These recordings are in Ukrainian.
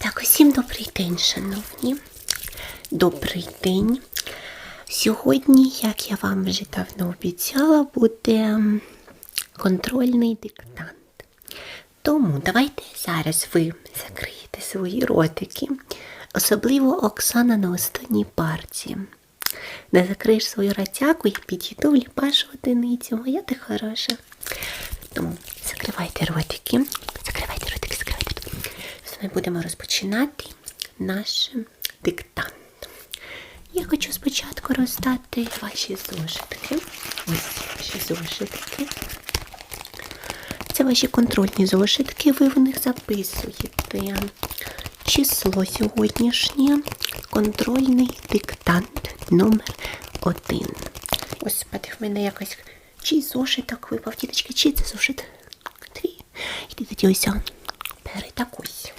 Так, усім добрий день, шановні. Добрий день. Сьогодні, як я вам вже давно обіцяла, буде контрольний диктант. Тому давайте зараз ви закриєте свої ротики, особливо Оксана на останній парті. Не закриєш свою ратяку, я підійду ліпашу одиницю, моя ти хороша. Тому закривайте ротики, закривайте ротики, Ми будемо розпочинати наш диктант. Я хочу спочатку роздати ваші зошитки. Ось ваші зошитки. Це ваші контрольні зошитки, ви в них записуєте число сьогоднішнє, контрольний диктант номер один. Господи, в мене якось чий зошиток випав, діточки, чий це зошит? Твій. Іди тоді ось бери так ось.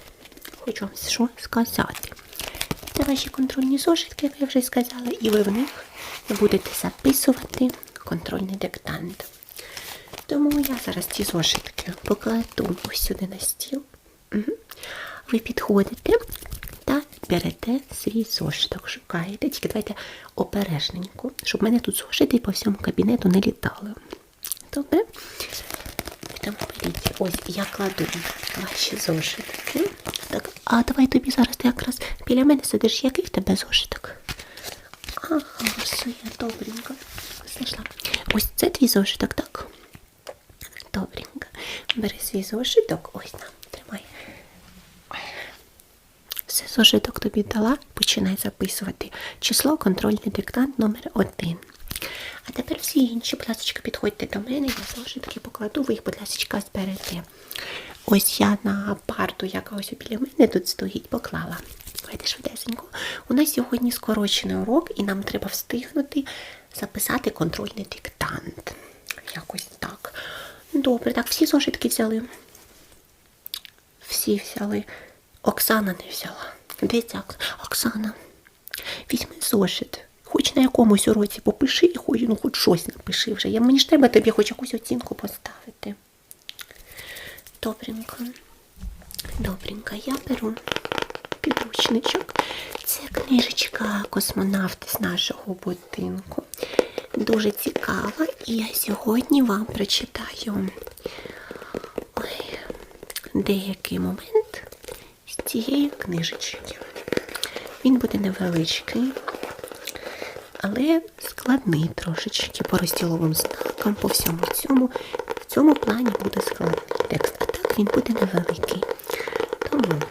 Хочу вам що сказати. Це ваші контрольні зошитки, як я вже сказала, і ви в них будете записувати контрольний диктант. Тому я зараз ці зошитки покладу ось сюди на стіл. Угу. Ви підходите та берете свій зошиток, шукаєте. Тільки давайте обережненько, щоб мене тут зошити по всьому кабінету не літали. Добре? Тому беріть, ось я кладу ваші зошитки. Так, а давай тобі зараз ти якраз біля мене сидиш, який в тебе зошиток? Ага, все, я добренько. Знайшла. Ось це твій зошиток, так? Добренько. Бери свій зошиток, ось на, тримай. Все зошиток тобі дала, починай записувати. Число контрольний диктант номер один. А тепер всі інші, будь ласка, підходьте до мене, я зошитки покладу, ви їх, будь ласка, зберете. Ось я на парту, яка ось біля мене тут стоїть, поклала. Давайте швидесенько. У нас сьогодні скорочений урок, і нам треба встигнути записати контрольний диктант. Якось так. Добре, так, всі зошитки взяли. Всі взяли. Оксана не взяла. Окс- Оксана? Візьми зошит. Хоч на якомусь уроці попиши, і хоч, ну, хоч щось напиши вже. Я, мені ж треба тобі хоч якусь оцінку поставити. Добренько. Добренько, я беру підручничок. Це книжечка космонавти з нашого будинку. Дуже цікава, і я сьогодні вам прочитаю ой, деякий момент з цієї книжечки. Він буде невеличкий, але складний трошечки по розділовим знакам, по всьому цьому. В цьому плані буде складний текст, а так він буде невеликий. Тому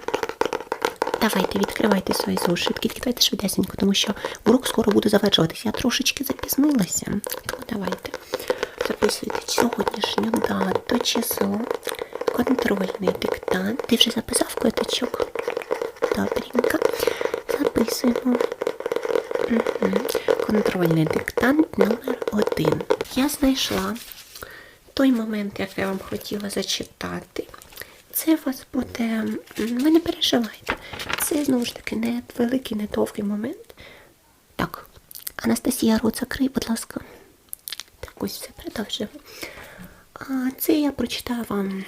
давайте відкривайте свої зошитки, відкривайте швидесенько, тому що урок скоро буде завершуватися. Я трошечки запізнилася. Тому давайте записуйте сьогоднішню дату, число, контрольний диктант. Ти вже записав котичок? Добренько. Записуємо. Угу. Контрольний диктант номер один. Я знайшла той момент, який я вам хотіла зачитати. Це у вас буде. Ви не переживайте. Це знову ж таки не великий, не довгий момент. Так, Анастасія, рот закрий, будь ласка. Так, ось все продовжуємо. А це я прочитаю вам,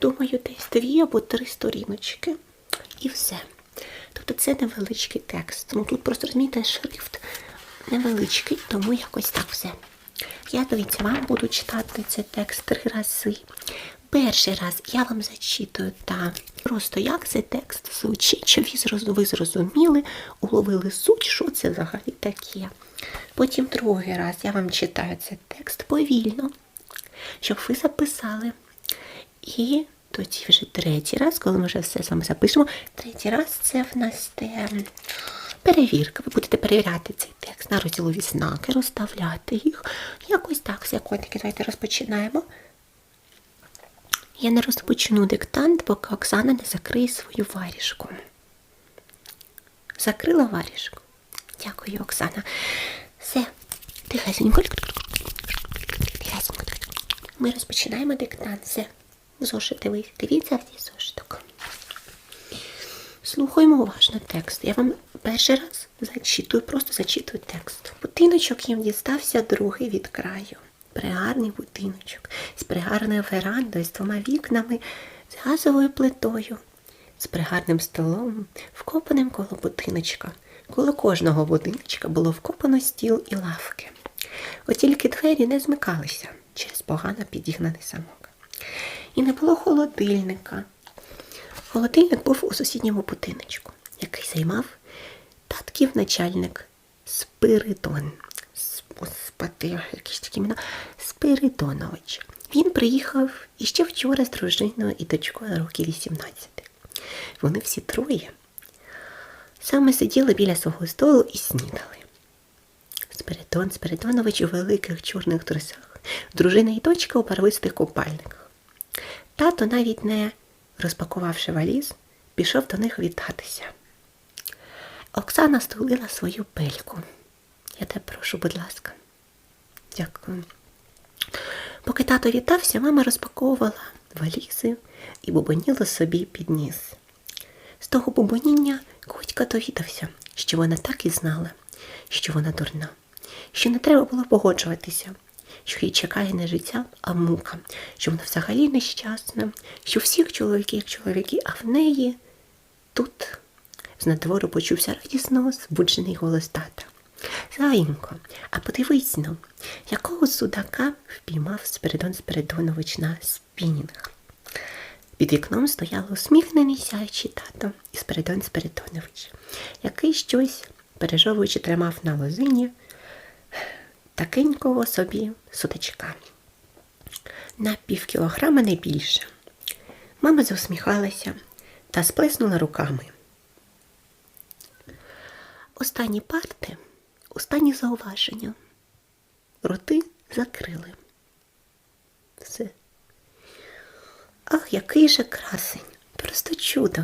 думаю, десь дві або три сторіночки. І все. Тобто це невеличкий текст. Ну тут просто розумієте, шрифт невеличкий, тому якось так все. Я дивіться, вам буду читати цей текст три рази. Перший раз я вам зачитую та просто як цей текст звучить, зроз- ви зрозуміли, уловили суть, що це взагалі таке. Потім другий раз я вам читаю цей текст повільно, щоб ви записали. І тоді вже третій раз, коли ми вже все з вами запишемо, третій раз це в нас те перевірка. Ви будете перевіряти цей текст на розділові знаки, розставляти їх. Якось так, все котики, давайте розпочинаємо. Я не розпочну диктант, поки Оксана не закриє свою варішку. Закрила варішку. Дякую, Оксана. Все. Тихесенько. Ми розпочинаємо диктант. Все. Зошити ви дивіться в цей зошиток. Слухаємо уважно текст. Я вам перший раз зачитую, просто зачитую текст. Будиночок їм дістався другий від краю. Пригарний будиночок з пригарною верандою, з двома вікнами, з газовою плитою. з пригарним столом, вкопаним коло будиночка. Коло кожного будиночка було вкопано стіл і лавки. От тільки двері не змикалися через погано підігнаний замок. І не було холодильника. Холодильник був у сусідньому будиночку, який займав татків начальник Спиридон. С- Господи, якісь такі імена. Спиридонович. Він приїхав іще вчора з дружиною і дочкою років 18. Вони всі троє саме сиділи біля свого столу і снідали. Спиридон Спиридонович у великих чорних трусах, дружина і дочка у барвистих купальниках. Тато, навіть не розпакувавши валіз, пішов до них вітатися. Оксана стулила свою пельку. Я тебе прошу, будь ласка. Дякую. Поки тато вітався, мама розпаковувала валізи і бубоніла собі під ніс. З того бубоніння Котька довідався, що вона так і знала, що вона дурна, що не треба було погоджуватися, що її чекає не життя, а мука, що вона взагалі нещасна, що всіх чоловіків чоловіки, а в неї тут з надвору почувся радісно збуджений голос тата. Заїнко, а подивись ну, якого судака впіймав Спиридон Спиридонович на спінінг. Під вікном стояв усміхнений сяючий тато і Спиридон Спиридонович, який щось, пережовуючи, тримав на лозині такенького собі судачка. На пів кілограма не більше. Мама засміхалася та сплеснула руками. Останні парти, останні зауваження. Роти закрили. Все. Ах, який же красень! Просто чудо.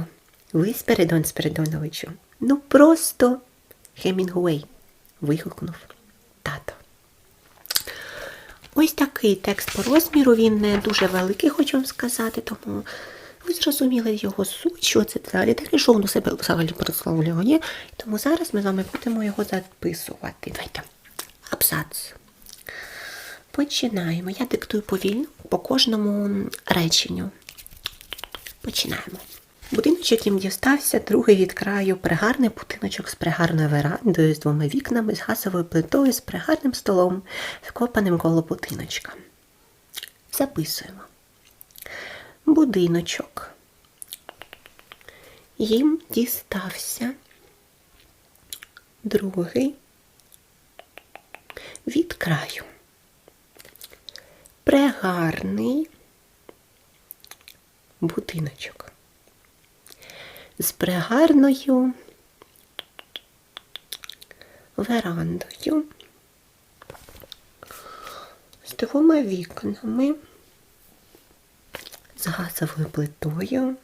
Ви, Спиридон Спиридоновичу. Ну просто Хемінгуей. вигукнув тато. Ось такий текст по розміру, він не дуже великий, хочу вам сказати, тому ви зрозуміли його суть, що це взагалі таке, що воно себе взагалі представляє. Тому зараз ми з вами будемо його записувати. Давайте. Абзац. Починаємо. Я диктую повільно по кожному реченню. Починаємо. Будиночок їм дістався, другий від краю, пригарний будиночок з пригарною верандою, з двома вікнами, з газовою плитою, з пригарним столом, вкопаним коло будиночка. Записуємо. Будиночок. Їм дістався другий від краю. Прегарний будиночок. З прегарною верандою, з двома вікнами, з газовою плитою,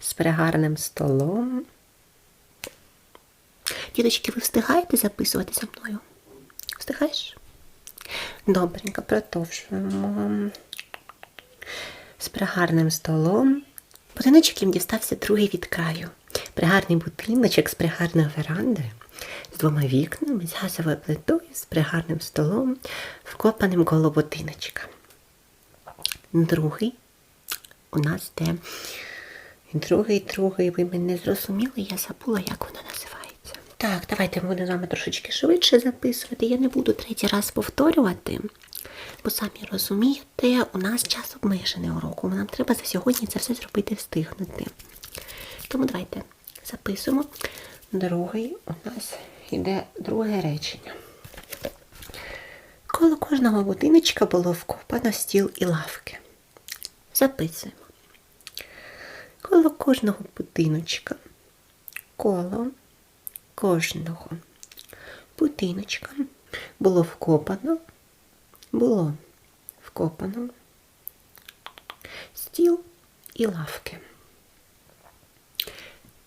з прегарним столом. Діточки, ви встигаєте записувати за мною? Встигаєш? Добренько, продовжуємо. З пригарним столом. Будиночок їм дістався другий від краю. Пригарний будиночок з пригарною верандою, з двома вікнами, з газовою плитою, з пригарним столом, вкопаним коло будиночка. Другий у нас де другий, другий, ви мене зрозуміли, я забула, як вона називається. Так, давайте будемо з вами трошечки швидше записувати. Я не буду третій раз повторювати, бо самі розумієте, у нас час обмежений уроку. Нам треба за сьогодні це все зробити встигнути. Тому давайте записуємо. Другий у нас йде друге речення. Коло кожного будиночка було вкопано стіл і лавки. Записуємо. Коло кожного будиночка. Коло кожного будиночка було вкопано, було вкопано стіл і лавки.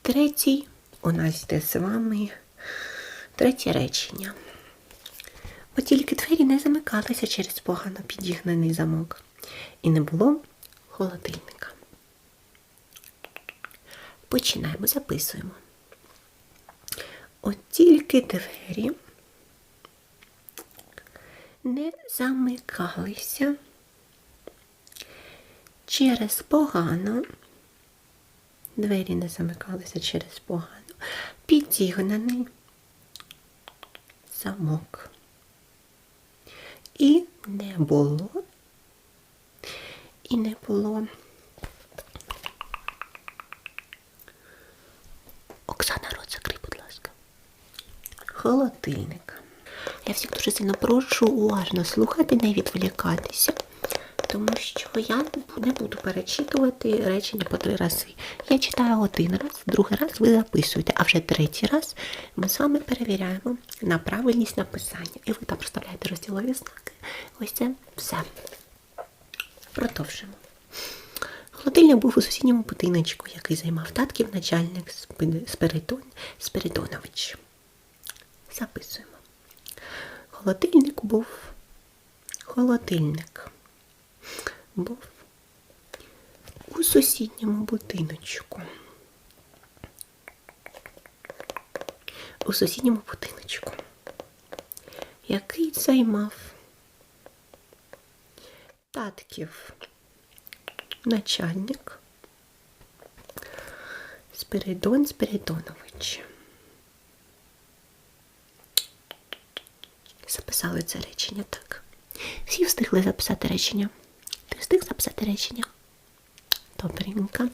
Третій у нас йде з вами третє речення. От тільки двері не замикалися через погано підігнаний замок, і не було холодильника. Починаємо, записуємо. От тільки двері не замикалися через погано двері не замикалися через погано, підігнаний замок. І не було, і не було. Оксана, рот закрий, будь ласка. Холодильника. Я всіх дуже сильно прошу уважно слухати, не відволікатися, тому що я не буду перечитувати речення по три рази. Я читаю один раз, другий раз ви записуєте, а вже третій раз ми з вами перевіряємо на правильність написання. І ви там проставляєте розділові знаки. Ось це все. Продовжимо. Холодильник був у сусідньому будиночку, який займав татків начальник Спи- Спиридон Спиридонович. Записуємо. Холодильник був. Холодильник був у сусідньому будиночку. У сусідньому будиночку, який займав татків начальник Спиридон Спиридонович. Записали це речення так. Всі встигли записати речення. Ти встиг записати речення? Добренько.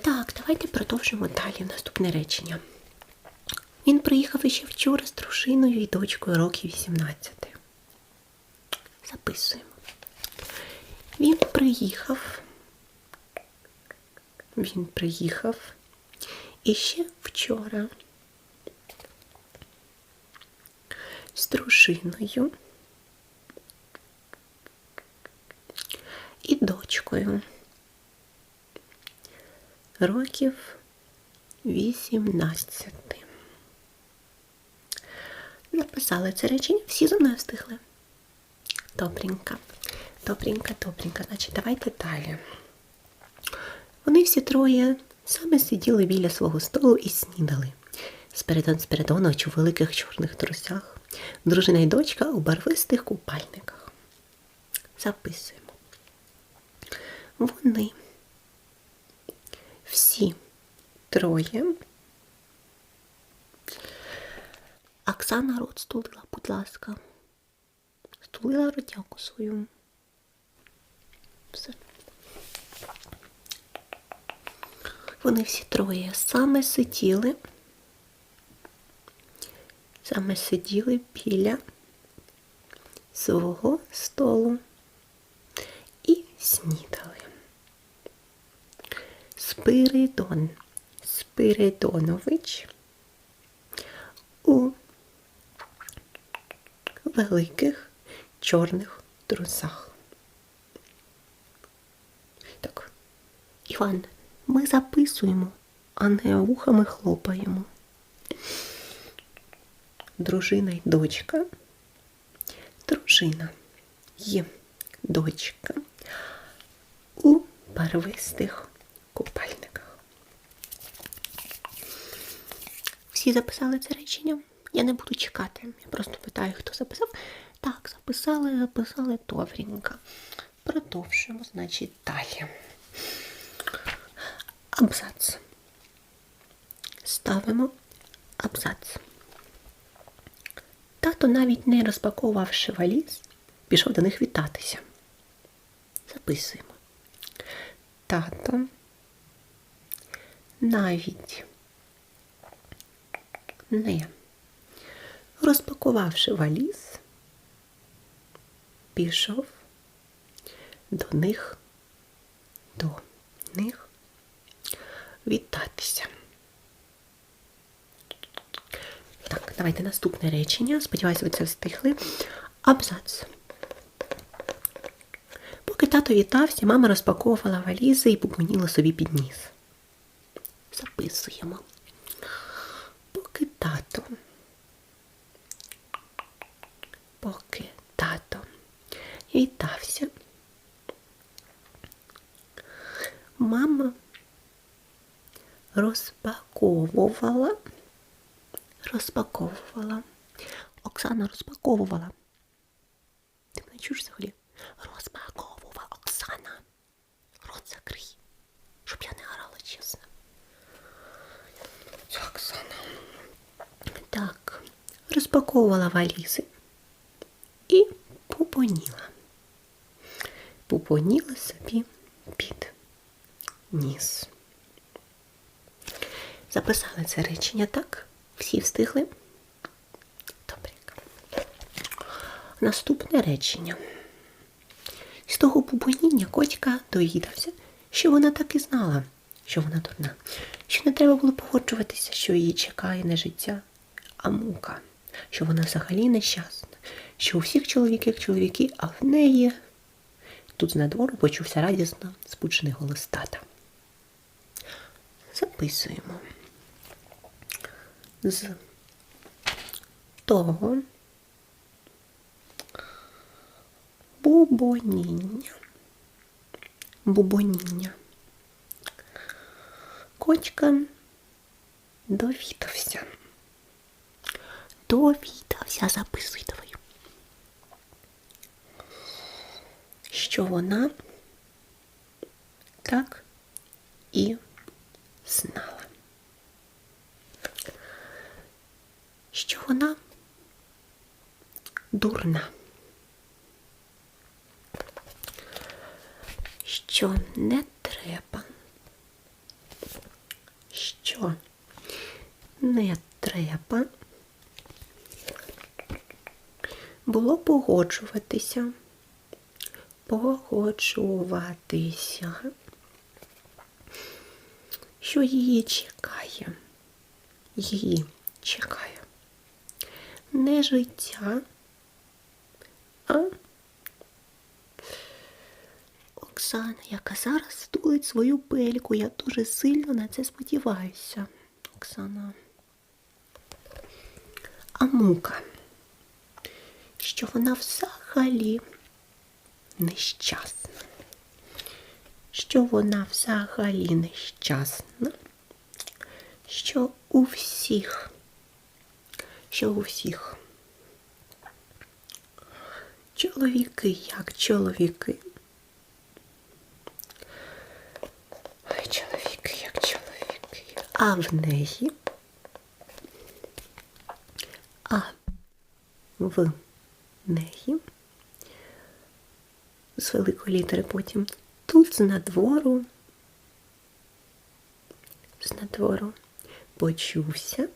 Так, давайте продовжимо далі наступне речення. Він приїхав іще вчора з дружиною і дочкою років 18. Записуємо. Він приїхав. Він приїхав іще вчора з дружиною і дочкою. Років 18. Записали це речення, всі за мною встигли. Добренько, добренько, добренько. Значить, давайте далі. Вони всі троє саме сиділи біля свого столу і снідали. Спиридон Спиридонович у великих чорних трусях, дружина й дочка у барвистих купальниках. Записуємо. Вони всі троє. Оксана рот стулила, будь ласка. Стулила ротяку свою. Все. Вони всі троє саме сиділи, саме сиділи біля свого столу і снідали. Спиридон Спиридонович у великих чорних трусах. Так, Іван, ми записуємо, а не вухами хлопаємо. Дружина й дочка. Дружина є дочка у барвистих купальниках. Всі записали це речення? Я не буду чекати. Я просто питаю, хто записав. Так, записали, записали добренько. Продовжуємо, значить, далі. Абзац. Ставимо абзац. Тато, навіть не розпаковувавши валіз, пішов до них вітатися. Записуємо. Тато навіть не розпакувавши валіз, пішов до них, до них вітатися. Так, давайте наступне речення. Сподіваюся, ви це встигли. Абзац. Поки тато вітався, мама розпаковувала валізи і бубоніла собі під ніс. Записуємо. Поки тато. Поки тато вітався. Мама розпаковувала розпаковувала. Оксана розпаковувала. Ти мене чуєш взагалі? Розпаковувала Оксана. Рот закрий, щоб я не грала чесно. Оксана. Так, розпаковувала валізи і пупоніла. Пупоніла собі під ніс. Записали це речення так, всі встигли? Добренько. Наступне речення. З того пупоніння котька довідався, що вона так і знала, що вона дурна, що не треба було погоджуватися, що її чекає не життя, а мука, що вона взагалі нещасна, що у всіх чоловіків чоловіки, а в неї тут з надвору почувся радісно спучений голос тата. Записуємо. З того бубоніння. Бубоніння. Кочка довідався. Довідався, записуй давай. Що вона так і знала. Що вона дурна. Що не треба. Що не треба було погоджуватися. Погоджуватися, що її чекає. Її чекає. Не життя, а Оксана, яка зараз стулить свою пельку. Я дуже сильно на це сподіваюся. Оксана. А мука, що вона взагалі нещасна. Що вона взагалі нещасна, що у всіх, що у всіх чоловіки як чоловіки. Ой, чоловіки як чоловіки. А в неї, а в неї з великої літери потім. Тут з надвору, з надвору почувся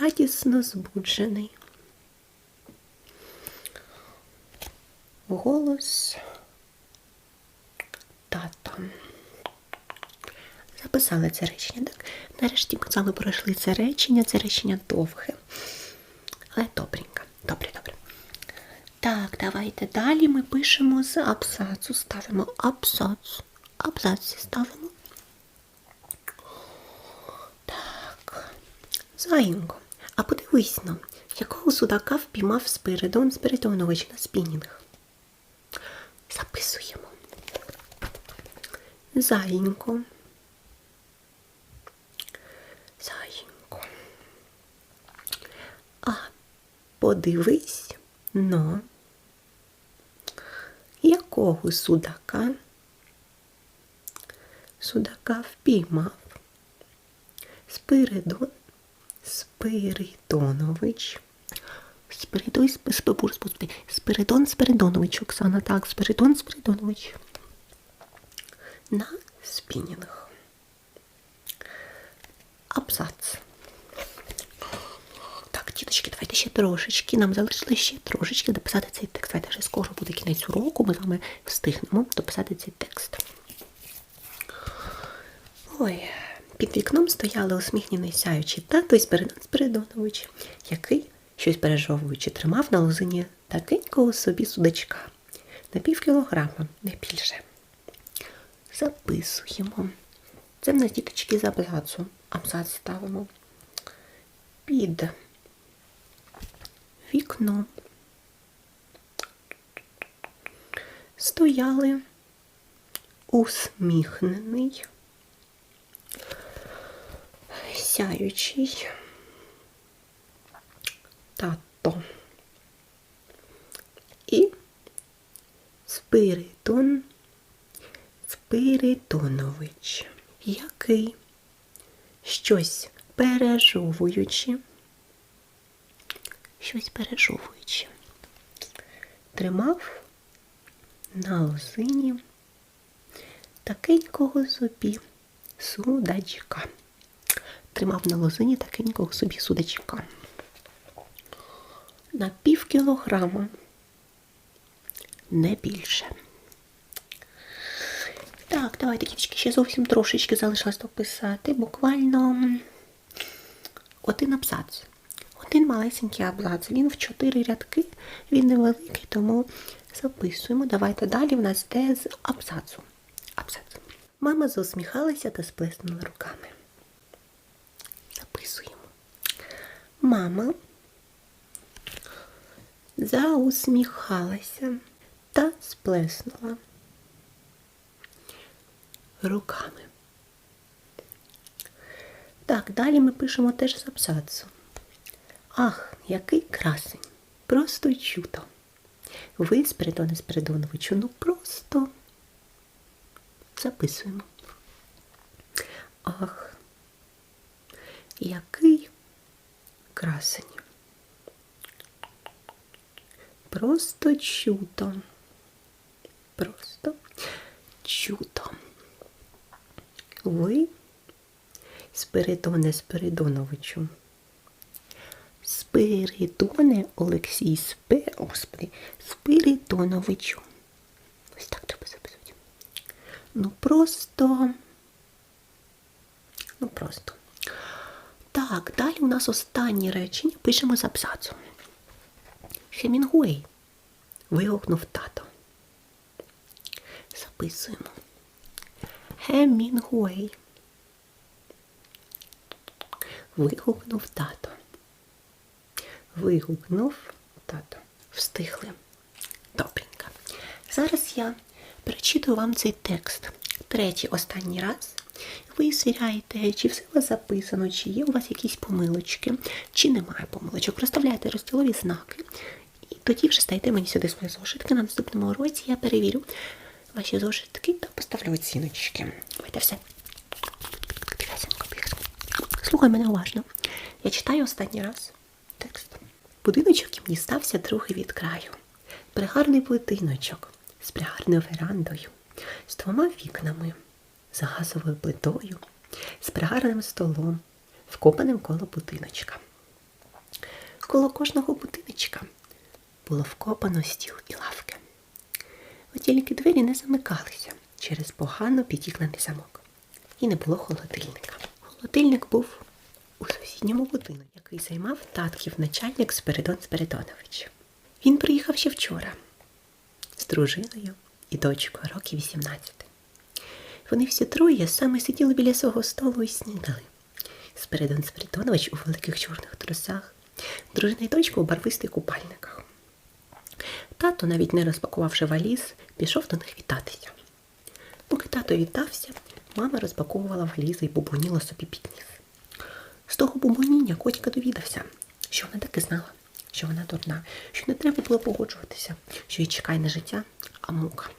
радісно збуджений. Голос тата. Записали це речення, так? Нарешті ми з вами пройшли це речення, це речення довге. Але добренько, добре, добре. Так, давайте далі ми пишемо з абзацу. Ставимо абзац. Абзац ставимо. Так. Заїнко. Ну, якого судака впіймав Спиридон Спиридонович на спінінг. Записуємо. Заїнко. Заїнко. А подивись но якого судака судака впіймав Спиридон Спиридонович. Спиридон, Спиридон Спиридонович, Оксана, так, Спиридон Спиридонович. На спінінг. Абзац. Так, діточки, давайте ще трошечки. Нам залишилось ще трошечки дописати цей текст. Давайте вже скоро буде кінець уроку, ми з вами встигнемо дописати цей текст. Ой, під вікном стояли усміхнений сяючий тато і Спиридон Спиридонович, який, щось пережовуючи, тримав на лозині такенького собі судачка на пів кілограма, не більше. Записуємо. Це в нас діточки з абзацу. Абзац ставимо під вікном. Стояли усміхнений, сяючий тато. І Спиридон Спиридонович, який? Щось пережовуючи, щось пережовуючи. Тримав на лозині такенького собі судачка. Тримав на лозині такенького собі судачка. На пів кілограма, не більше. Так, давайте, дівчатки, ще зовсім трошечки залишилось дописати. Буквально один абзац. Один малесенький абзац. Він в чотири рядки, він невеликий, тому записуємо. Давайте далі в нас йде з абзацу. Абзац. Мама заусміхалася та сплеснула руками. Записуємо. Мама заусміхалася та сплеснула руками. Так, далі ми пишемо теж з абзацу. Ах, який красень! Просто чудо. Ви, Спиридоне Спиридоновичу, ну просто записуємо. Ах, який красень. Просто чудо. Просто чудо. Ви, Спиридоне Спиридоновичу. Спиридоне Олексій Спе, Господи, Спиридоновичу. Ось так треба записати. Ну просто. Ну просто. Так, далі у нас останнє речення пишемо з абзацу. Хемінгуей. Вигукнув тато. Записуємо. Хемінгуей. Вигукнув тато. Вигукнув тато. Встигли. Добренько. Зараз я перечитую вам цей текст. Третій останній раз. Ви звіряєте, чи все у вас записано, чи є у вас якісь помилочки, чи немає помилочок. Розставляєте розділові знаки. І тоді вже стаєте мені сюди свої зошитки. На наступному уроці я перевірю ваші зошитки та поставлю оціночки. Давайте все. Слухай мене уважно. Я читаю останній раз текст. Будиночок їм дістався трохи від краю. Пригарний будиночок з пригарною верандою, з двома вікнами, з газовою плитою, з пригарним столом, вкопаним коло будиночка. Коло кожного будиночка було вкопано стіл і лавки. От тільки двері не замикалися через погано підігнаний замок. І не було холодильника. Холодильник був у сусідньому будинку, який займав татків начальник Спиридон Спиридонович. Він приїхав ще вчора з дружиною і дочкою років 18. Вони всі троє саме сиділи біля свого столу і снідали. Спиридон Спиридонович у великих чорних трусах, дружина і дочка у барвистих купальниках. Тато, навіть не розпакувавши валіз, пішов до них вітатися. Поки тато вітався, мама розпаковувала валізи і бубоніла собі під ніс. З того бубоніння Котька довідався, що вона так і знала, що вона дурна, що не треба було погоджуватися, що їй чекає не життя, а мука.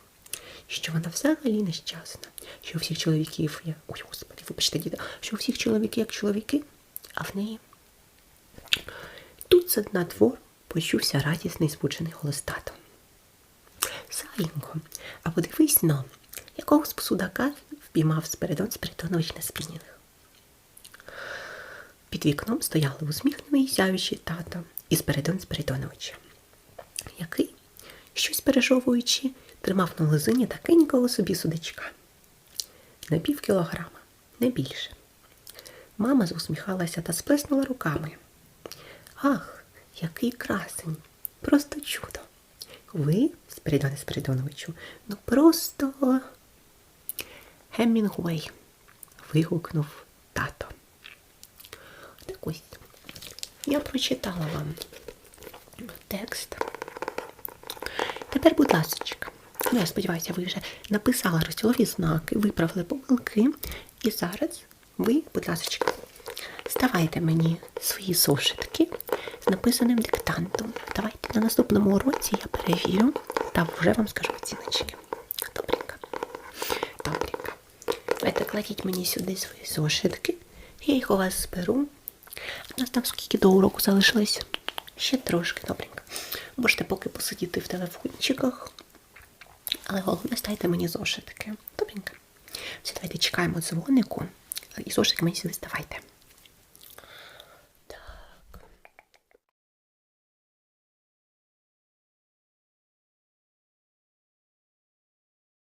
Що вона взагалі нещасна, що у всіх чоловіків є. Ой, господи, вибачте, діда, що у всіх чоловіків як чоловіки, а в неї. Тут на двор почувся радісний збуджений голос тата. Саїнко, а подивись но, якого з судака впіймав Спиридон Спиридонович на спінінг. Під вікном стояли усміхнений сяючий тато і Спиридон Спиридонович, який, щось пережовуючи, тримав на лозині такенького собі судачка. На пів кілограма, не більше. Мама заусміхалася та сплеснула руками. Ах, який красень! Просто чудо! Ви, Спиридоне Спиридоновичу, ну просто Хеммінгуей, вигукнув тато. Так ось, я прочитала вам текст. Тепер, будь ласка, ну, я сподіваюся, ви вже написали розділові знаки, виправили помилки. І зараз ви, будь ласка, ставайте мені свої зошитки з написаним диктантом. Давайте на наступному уроці я перевірю та вже вам скажу оціночки. Добренько. Добренько. Давайте кладіть мені сюди свої зошитки. Я їх у вас зберу. У нас там скільки до уроку залишилось? Ще трошки, добренько. Можете поки посидіти в телефончиках. Але головне, стайте мені зошитки. Добренько. Все, давайте чекаємо дзвонику. І зошитки мені сюди ставайте.